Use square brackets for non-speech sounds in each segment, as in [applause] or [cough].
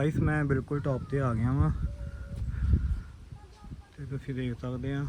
Guys ਮੈਂ ਬਿਲਕੁਲ top ਤੇ ਆ ਗਿਆ ਵਾਂ। ਤੇ ਤੁਸੀਂ ਦੇਖ ਸਕਦੇ ਆ।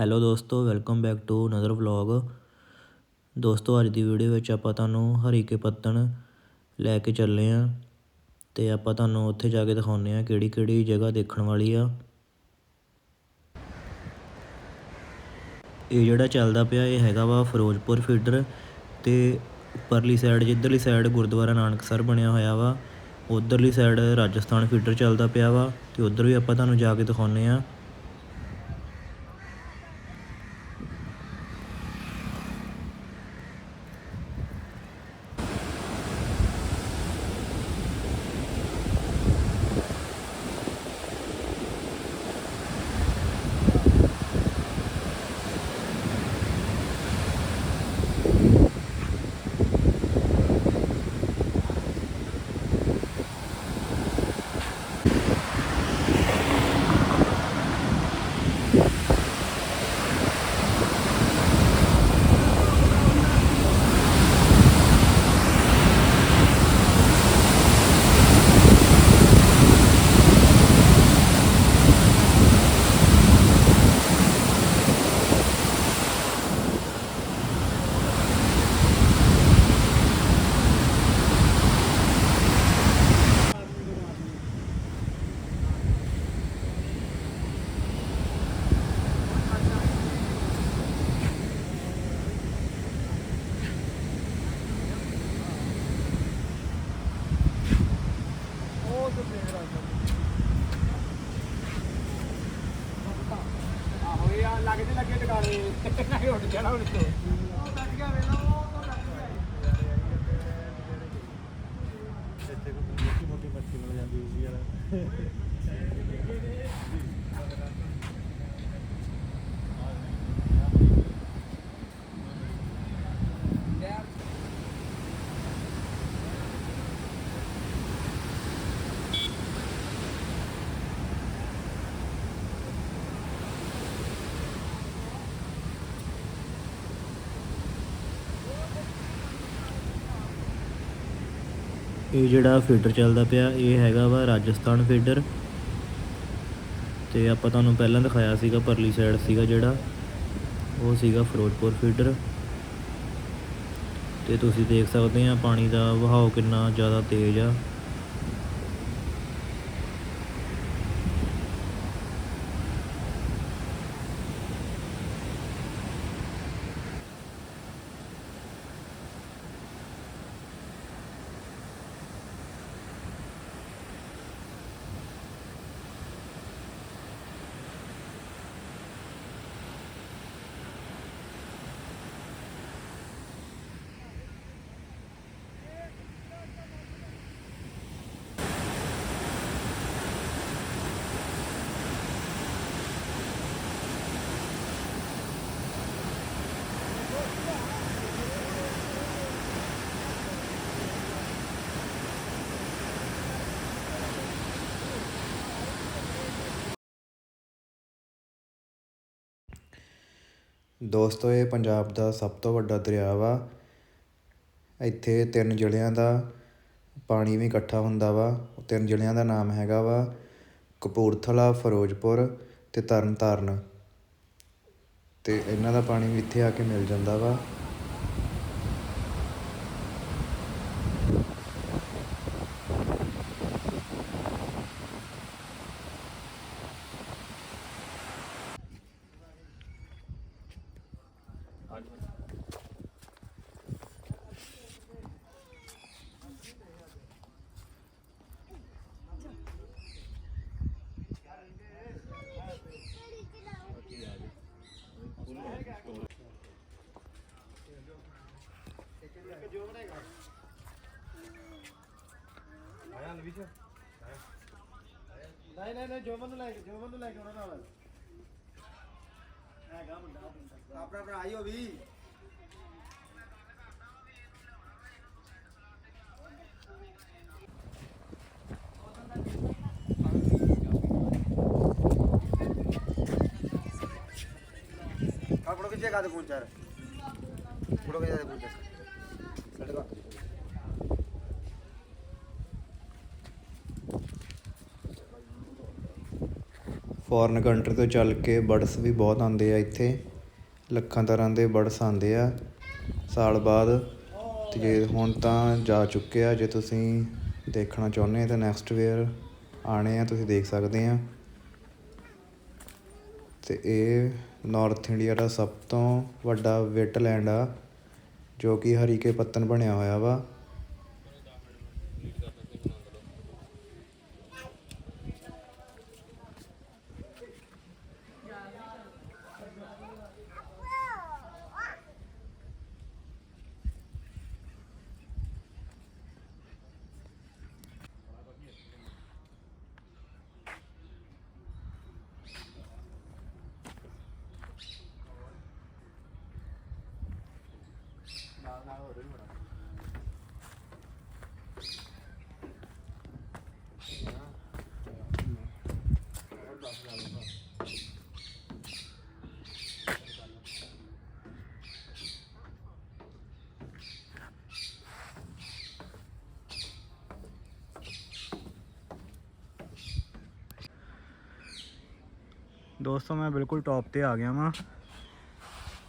ਹੈਲੋ ਦੋਸਤੋ welcome back to another vlog ਦੋਸਤੋ, ਅੱਜ ਦੀ ਵੀਡੀਓ ਵਿੱਚ ਆਪਾਂ ਤੁਹਾਨੂੰ ਹਰੀਕੇ ਪੱਤਣ ਲੈ ਕੇ ਚੱਲੇ ਆਂ। ਤੇ ਆਪਾਂ ਤੁਹਾਨੂੰ ਉੱਥੇ ਜਾ ਕੇ ਦਿਖਾਉਂਦੇ ਆ ਕਿਹੜੀ ਕਿਹੜੀ ਜਗ੍ਹਾ ਦੇਖਣ ਵਾਲੀ ਆ। ਇਹ ਜਿਹੜਾ ਚੱਲਦਾ ਪਿਆ, ਇਹ ਹੈਗਾ ਵਾ ਫਿਰੋਜ਼ਪੁਰ ਫੀਡਰ ਤੇ ਉੱਪਰਲੀ ਸਾਈਡ ਜਿੱਧਰਲੀ ਸਾਈਡ ਗੁਰਦੁਆਰਾ ਨਾਨਕਸਰ ਬਣਿਆ ਹੋਇਆ ਵਾ, ਉਧਰਲੀ ਸਾਈਡ ਰਾਜਸਥਾਨ ਫੀਡਰ ਚੱਲਦਾ ਪਿਆ ਵਾ, ਤੇ ਉਧਰ ਵੀ ਆਪਾਂ ਤੁਹਾਨੂੰ ਜਾ ਕੇ ਦਿਖਾਉਂਦੇ ਆ ਆਹੋ ਇਹ ਆ ਲੱਗਦੇ ਲੱਗੇ ਟਿਕਾਣੇ। [laughs] ਨਾ ਉੱਡ ਜਾਣਾ ਹੁਣ ਤੋਂ ਇਹ ਜਿਹੜਾ ਫੀਡਰ ਚੱਲਦਾ ਪਿਆ, ਇਹ ਹੈਗਾ ਵਾ ਰਾਜਸਥਾਨ ਫੀਡਰ ਤੇ ਆਪਾਂ ਤੁਹਾਨੂੰ ਪਹਿਲਾਂ ਦਿਖਾਇਆ ਸੀਗਾ, ਪਰਲੀ ਸਾਈਡ ਸੀਗਾ ਜਿਹੜਾ, ਉਹ ਸੀਗਾ ਫਿਰੋਜ਼ਪੁਰ ਫੀਡਰ ਤੇ ਤੁਸੀਂ ਦੇਖ ਸਕਦੇ ਆ, ਪਾਣੀ ਦਾ ਵਹਾਅ ਕਿੰਨਾ ਜ਼ਿਆਦਾ ਤੇਜ਼ ਆ। ਦੋਸਤੋ, ਇਹ ਪੰਜਾਬ ਦਾ ਸਭ ਤੋਂ ਵੱਡਾ ਦਰਿਆ ਵਾ। ਇੱਥੇ ਤਿੰਨ ਜ਼ਿਲ੍ਹਿਆਂ ਦਾ ਪਾਣੀ ਵੀ ਇਕੱਠਾ ਹੁੰਦਾ ਵਾ। ਤਿੰਨ ਜ਼ਿਲ੍ਹਿਆਂ ਦਾ ਨਾਮ ਹੈਗਾ ਵਾ ਕਪੂਰਥਲਾ, ਫਿਰੋਜ਼ਪੁਰ ਅਤੇ ਤਰਨਤਾਰਨ। ਅਤੇ ਇਹਨਾਂ ਦਾ ਪਾਣੀ ਵੀ ਇੱਥੇ ਆ ਕੇ ਮਿਲ ਜਾਂਦਾ ਵਾ। ਨਹੀਂ ਨਹੀਂ ਨਹੀਂ ਜੋਮਨ ਨੂੰ ਲੈ ਕੇ ਜੋਮਨ ਨੂੰ ਲੈ ਕੇ ਉਹਨਾਂ ਨਾਲ। ਹੈਗਾ ਮੁੰਡਾ ਆਪਣਾ ਭਰਾ ਹੀ ਉਹ ਵੀ। ਆ ਫੋਟੋ ਖਿੱਚੇ ਕਾ ਦੇ ਫੋਨ ਚਾਰ ਫੋਟੋ ਖਿੱਚੇ ਦੇ ਫੋਨ ਚਾਰ ਫੋਰਨ ਕੰਟਰੀ ਤੋਂ ਚੱਲ ਕੇ ਬਰਡਸ ਵੀ ਬਹੁਤ ਆਉਂਦੇ ਆ ਇੱਥੇ। ਲੱਖਾਂ ਤਰ੍ਹਾਂ ਦੇ ਬਰਡਸ ਆਉਂਦੇ ਆ। ਸਾਲ ਬਾਅਦ ਤੇ ਹੁਣ ਤਾਂ ਜਾ ਚੁੱਕੇ ਆ। ਜੇ ਤੁਸੀਂ ਦੇਖਣਾ ਚਾਹੁੰਦੇ ਤਾਂ ਨੈਕਸਟ ਵੇਅਰ ਆਣੇ ਆ, ਤੁਸੀਂ ਦੇਖ ਸਕਦੇ ਆ। ਤੇ ਇਹ ਨਾਰਥ ਇੰਡੀਆ ਦਾ ਸਭ ਤੋਂ ਵੱਡਾ ਵੈਟਲੈਂਡ ਆ। ਜੋ ਕਿ ਹਰੀਕੇ ਪੱਤਨ ਬਣਿਆ ਹੋਇਆ ਵਾ। ਦੋਸਤੋ, ਮੈਂ ਬਿਲਕੁਲ ਟੌਪ ਤੇ ਆ ਗਿਆ ਵਾਂ।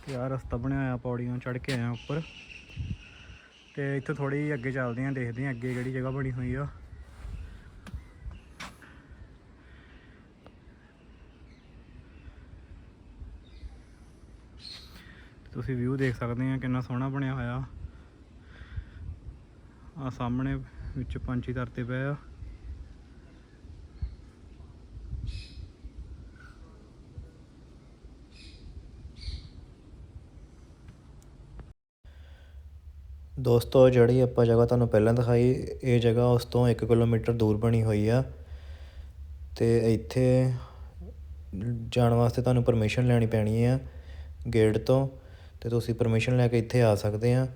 ਤੇ ਆ ਰਸਤਾ ਬਣਿਆ ਹੋਇਆ, ਪੌੜੀਆਂ ਚੜ੍ਹ ਕੇ ਆਇਆ ਉੱਪਰ। ਤੇ ਇੱਥੇ ਥੋੜੀ ਅੱਗੇ ਚੱਲਦੇ ਆਂ, ਦੇਖਦੇ ਆਂ ਅੱਗੇ ਕਿਹੜੀ ਜਗ੍ਹਾ ਬਣੀ ਹੋਈ ਆ। ਤੁਸੀਂ ਵਿਊ ਦੇਖ ਸਕਦੇ ਆ, ਕਿੰਨਾ ਸੋਹਣਾ ਬਣਿਆ ਹੋਇਆ। ਆ ਸਾਹਮਣੇ ਵਿੱਚ ਪੰਛੀ ਤਰਤੇ ਪਏ ਆ। ਦੋਸਤੋ, ਜਿਹੜੀ ਆਪਾਂ ਜਗ੍ਹਾ ਤੁਹਾਨੂੰ ਪਹਿਲਾਂ ਦਿਖਾਈ, ਇਹ ਜਗ੍ਹਾ ਉਸ ਤੋਂ 1 ਕਿਲੋਮੀਟਰ ਦੂਰ ਬਣੀ ਹੋਈ ਆ। ਤੇ ਇੱਥੇ ਜਾਣ ਵਾਸਤੇ ਤੁਹਾਨੂੰ ਪਰਮਿਸ਼ਨ ਲੈਣੀ ਪੈਣੀ ਆ ਗੇਟ ਤੋਂ। ਤੇ ਤੁਸੀਂ ਪਰਮਿਸ਼ਨ ਲੈ ਕੇ ਇੱਥੇ ਆ ਸਕਦੇ ਆ।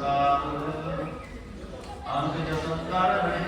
ਮਨ ਗ੍ਰੰਥ ਸੰਗਤ ਚੁਗਾਰ ਸਤਸੰਗ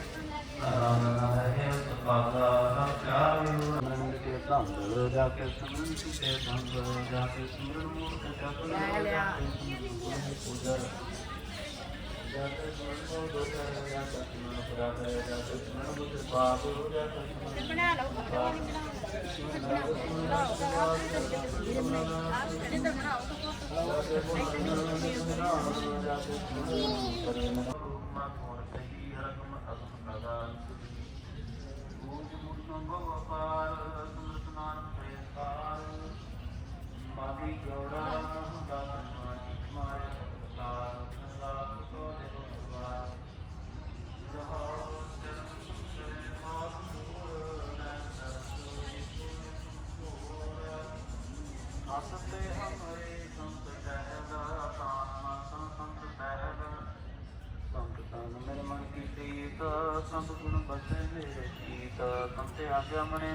ਪਦ ਕੀਰ ਬੋ ਆਰੇ ਰਾਮ ਨਾਮ ਹੈ ਸਪਾਦਾ ਰਖਿਆਇਓ ਅਨੰਦ ਕੇ ਸੰਗ ਜਾ ਕੇ ਸੁਮਨ ਸੁਤੇ ਸੰਗ ਜਾ ਕੇ ਸੁਮਨ ਮੂਰਤ ਜਪ ਕੋ ਦੋ ਕਰ ਜਾ ਕੇ ਸੁਮਨ ਪੁਰਾ ਕਰ ਜਾ ਕੇ ਸੁਮਨ ਬੁੱਧ સંપૂર્ણ બસે ગીત તમને આપ્યા મને